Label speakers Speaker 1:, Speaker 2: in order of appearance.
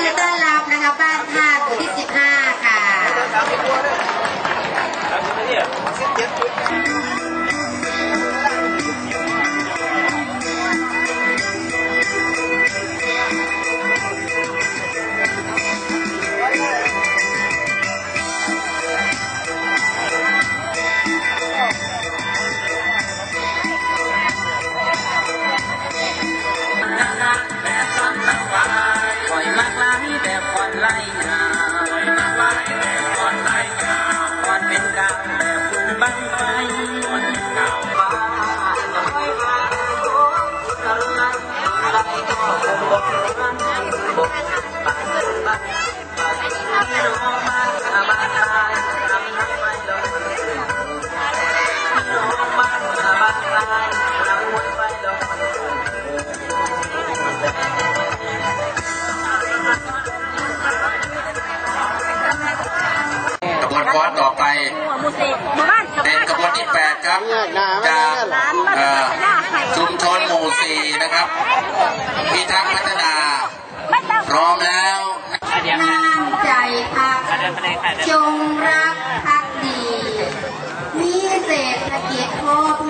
Speaker 1: ยินดีต้อน
Speaker 2: รับนะคะบ้านท่าตัวที่ 15 ค่ะ
Speaker 3: ฟ้อนต่อไป
Speaker 4: เป็นขบวนที่ 8 ครับ จากชุมชนหมู่ 4 นะครับ ตั๊กรัตนาพร้อมแล้ว
Speaker 2: น้ำใจพักจงรักพักดี มีเศรษฐกิจพอเพ